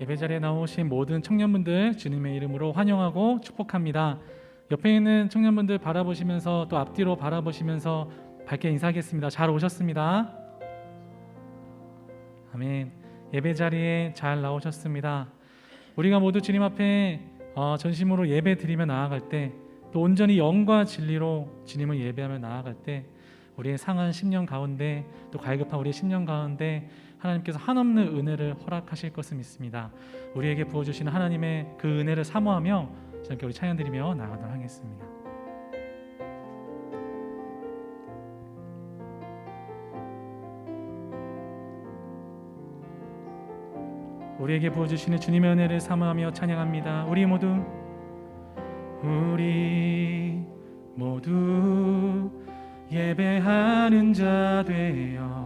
예배 자리에 나오신 모든 청년분들 주님의 이름으로 환영하고 축복합니다. 옆에 있는 청년분들 바라보시면서 또 앞뒤로 바라보시면서 밝게 인사하겠습니다. 잘 오셨습니다. 아멘. 예배 자리에 잘 나오셨습니다. 우리가 모두 주님 앞에 어, 전심으로 예배 드리며 나아갈 때 또 온전히 영과 진리로 주님을 예배하며 나아갈 때 우리의 상한 10년 가운데 또 갈급한 우리의 10년 가운데 하나님께서 한없는 은혜를 허락하실 것을 믿습니다. 우리에게 부어주시는 하나님의 그 은혜를 사모하며 저녁에 우리 찬양 드리며 나아가도록 하겠습니다. 우리에게 부어주시는 주님의 은혜를 사모하며 찬양합니다. 우리 모두 우리 모두 예배하는 자 되어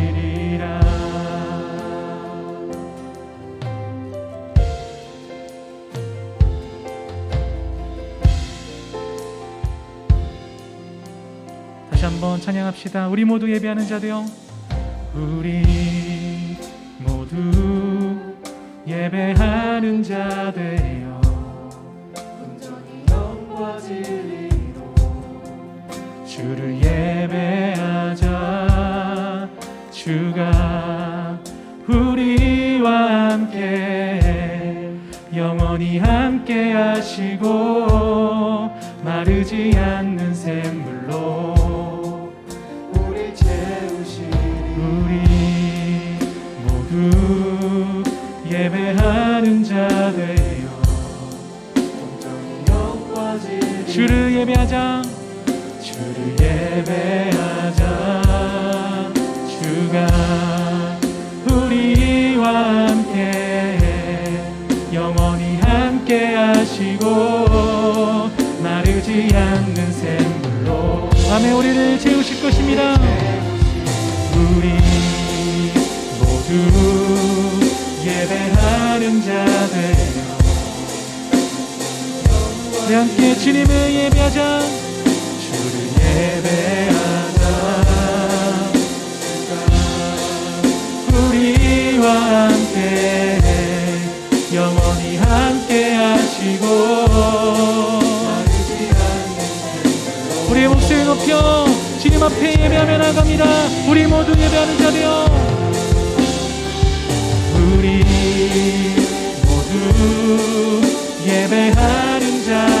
다시 한번 찬양합시다. 우리 모두 예배하는 자 되어 우리 모두 예배하는 자 되어 온전히 영과 진리로 주를 예배하자. 주가 우리와 함께 영원히 함께 하시고 마르지 않는 주를 예배하자 주를 예배하자 주가 우리와 함께 영원히 함께 하시고 마르지 않는 샘물로 밤에 우리를 주님을 예배하자. 주를 예배하자. 우리와 함께 영원히 함께 하시고. 우리의 목소리 높여 주님 앞에 예배하며 나갑니다. 우리 모두 예배하는 자 되어. 우리 모두 예배하는 자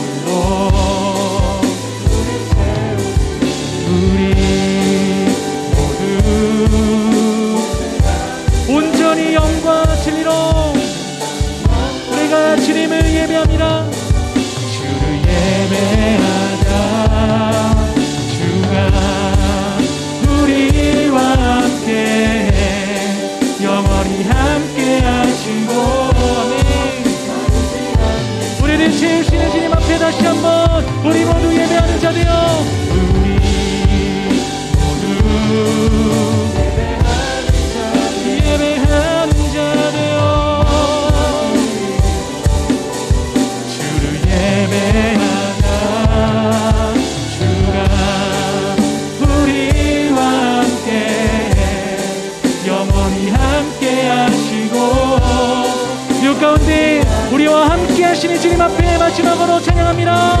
지막으로 찬양합니다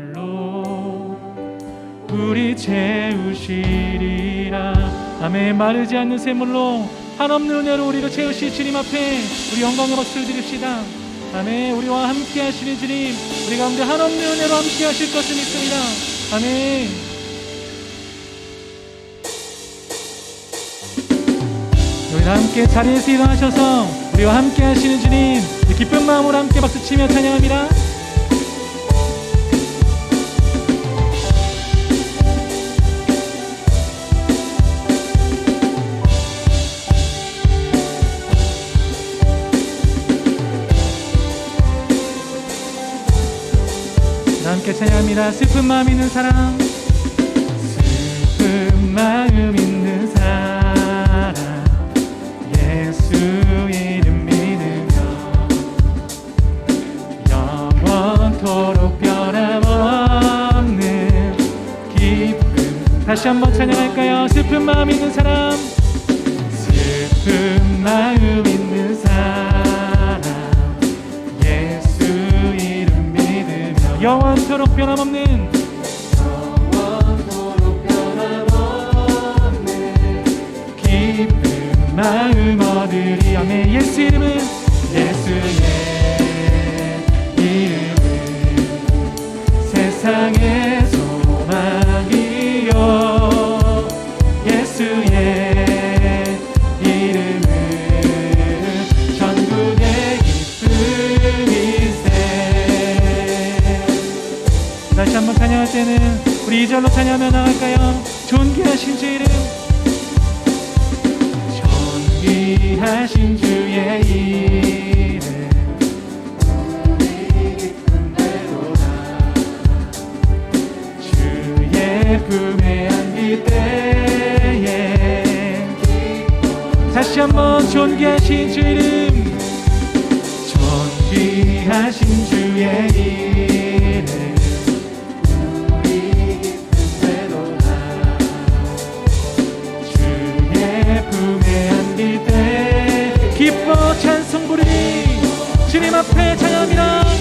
우리 채우시리라. 아멘. 마르지 않는 샘물로 한없는 은혜로 우리를 채우실 주님 앞에 우리 영광의 박수를 드립시다. 아멘. 우리와 함께 하시는 주님 우리 가운데 한없는 은혜로 함께 하실 것을 믿습니다. 아멘. 우리 함께 자리에서 일어나셔서 우리와 함께 하시는 주님 기쁜 마음으로 함께 박수치며 찬양합니다 다 찬양합니다. 슬픈 마음 있는 사람, 슬픈 마음 있는 사람, 예수 이름 믿으며 영원토록 변함없는 기쁨. 다시 한번 찬양할까요? 슬픈 마음 있는 사람, 영원토록 변함없는 영원토록 변함없는 기쁜 마음 얻으리. 아멘. 예수 이름은 예수의 이름은 때는 우리 이절로 찬양하며 나갈까요? 존귀하신 주 이름. 존귀하신 주의 이름. 우리 기쁜 대로다 주의 품에 안길 때에. 다시 한번 존귀하신 주 이름. 존귀하신 주의 이름 기뻐 찬송 부르니 주님 앞에 찬양합니다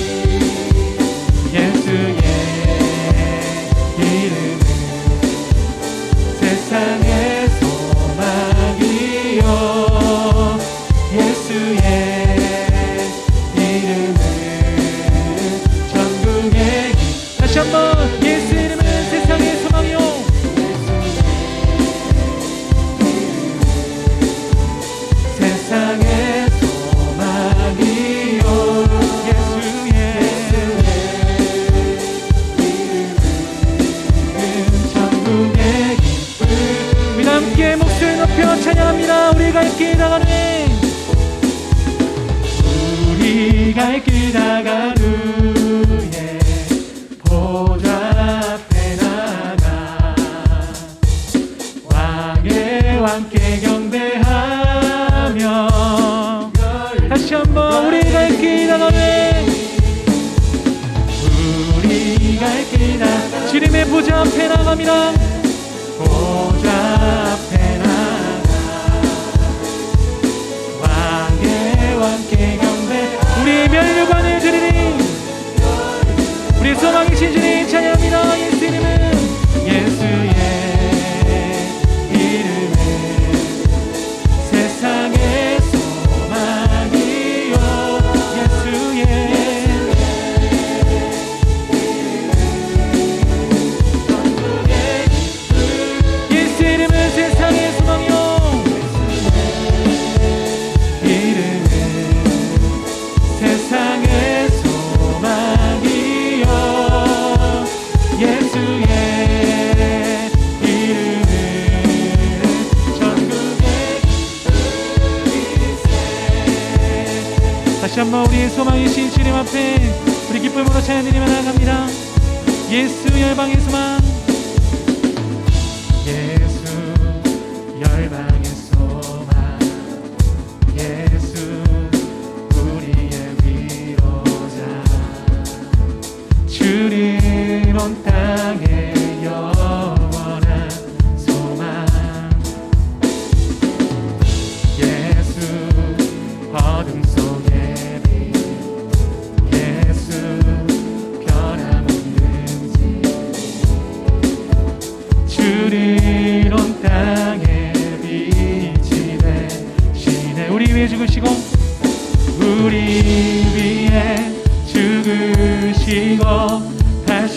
찬양합니다. 우리 갈길 나가네. 우리 갈길 나간 후에 보좌 앞에 나가 왕의 왕께 경배하며 다시 한번 우리 갈길 나가네. 우리 갈길 나가 주님의 보좌 앞에 나갑니다 소망이신 주님 찬양합니다 man. Yeah.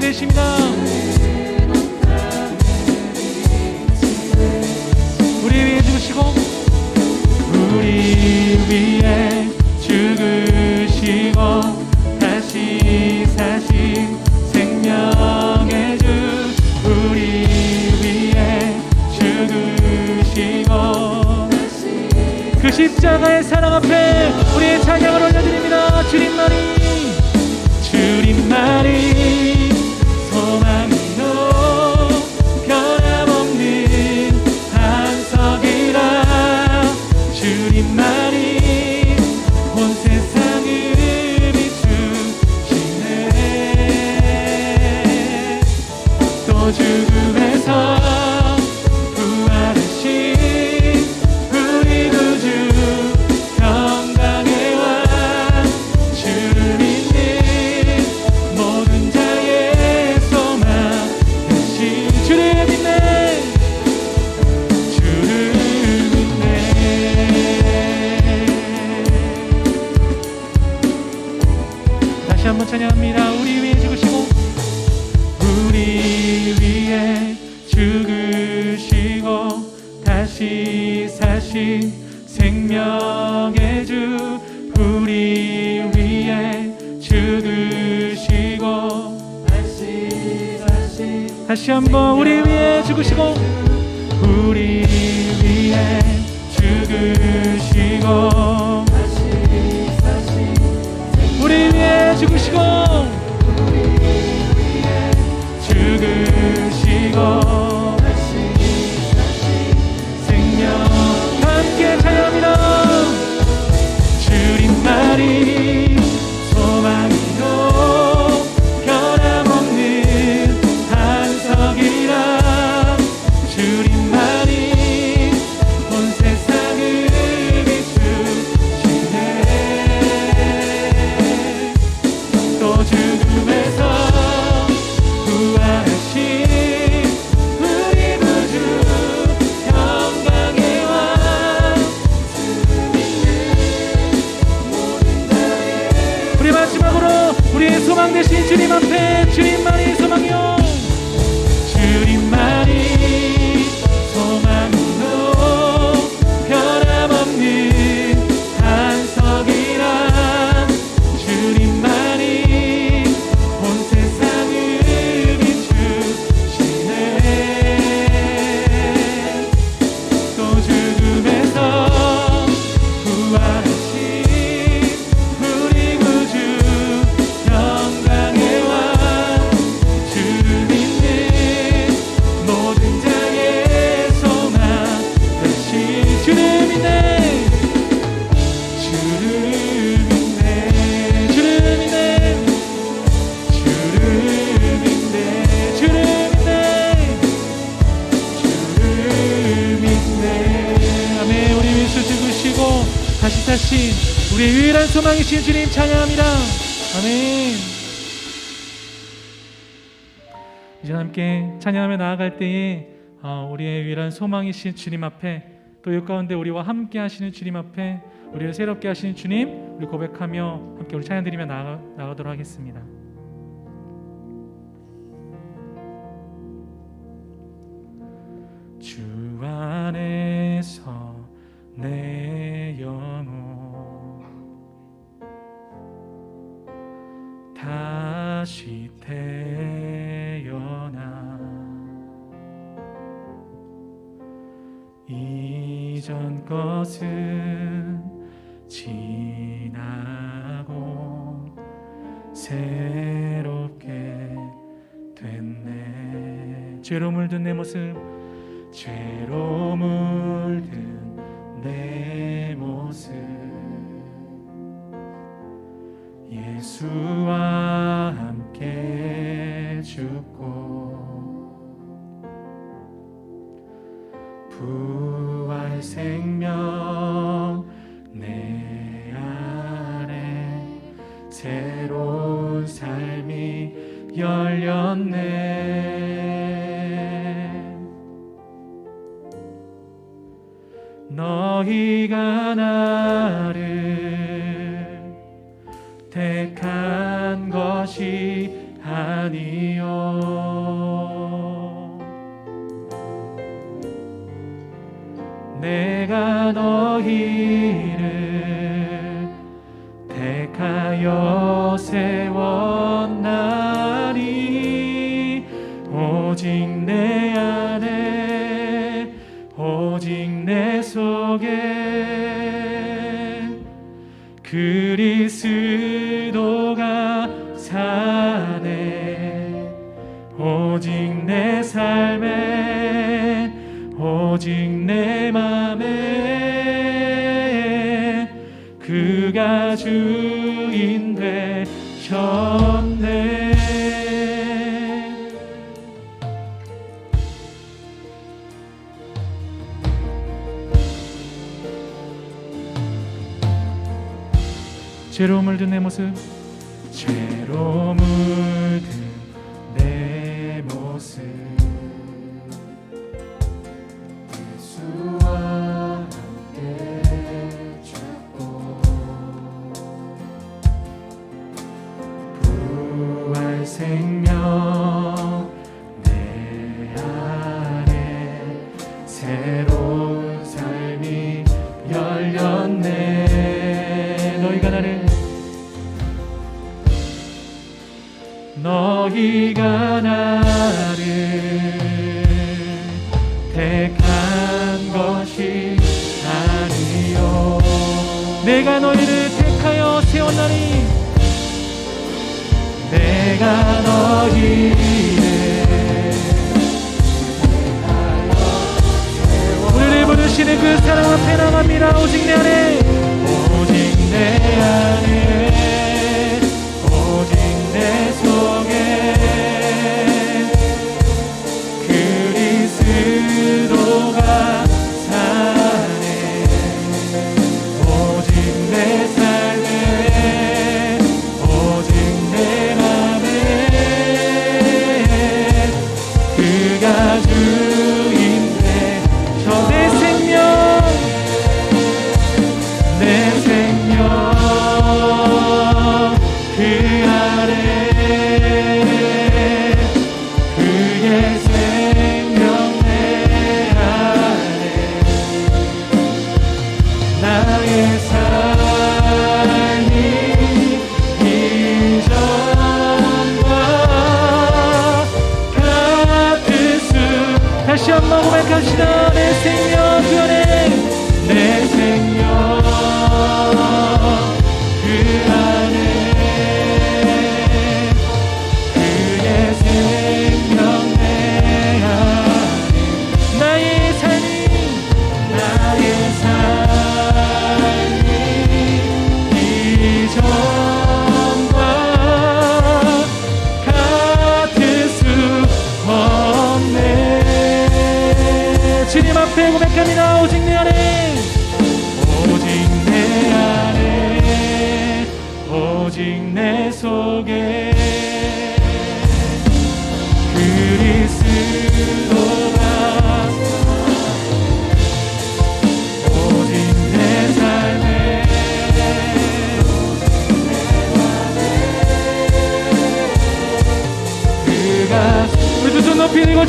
되십니다. 다시 한번 우리 위해 죽으시고 우리 소망이신 주님 찬양합니다. 아멘. 이제 함께 찬양하며 나아갈 때에 어, 우리의 유일한 소망이신 주님 앞에 또 이 가운데 우리와 함께 하시는 주님 앞에 우리를 새롭게 하시는 주님 우리 고백하며 함께 우리 찬양 드리며 나가, 나가도록 하겠습니다. 주 안에서 내 영혼 다시 태어나. 이전 것은 지나고 새롭게 됐네. 죄로 물든 내 모습 죄로 물든 내 모습 예수와 함께 죽고 부활 생명 내 안에 새로운 삶이 열렸네. 너희가 나를 아니요. 내가 너희 오직 내 맘에 그가 주인 되셨네. 죄로 물든 내 모습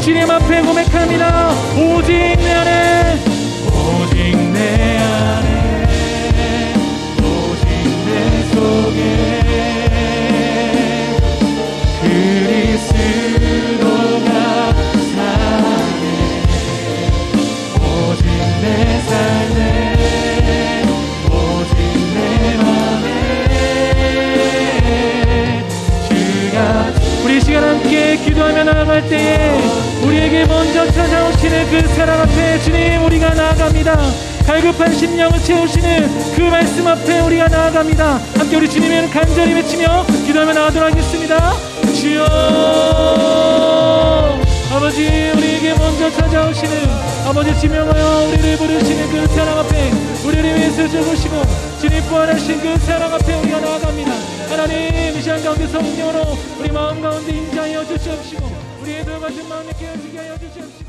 주님 앞에 고백합니다. 오직 내 안에. 오직 내 안에. 오직 내 속에. 그리스도가 사네. 오직 내 삶에. 오직 내 맘에. 주가 우리 이 시간 함께 기도하며 나아갈 때에 그 사랑 앞에 주님 우리가 나아갑니다. 갈급한 심령을 채우시는 그 말씀 앞에 우리가 나아갑니다. 함께 우리 주님의 간절히 외치며 기도하며 나아가도록 하겠습니다. 주여 아버지 우리에게 먼저 찾아오시는 아버지 지명하여 우리를 부르시는 그 사랑 앞에 우리를 위해서 죽으시고 주님 부활하신 그 사랑 앞에 우리가 나아갑니다. 하나님 이 시간 가운데 성령으로 우리 마음 가운데 인자하여 주시옵시고 우리의 들어가신 마음에 깨어지게 하여 주시옵시고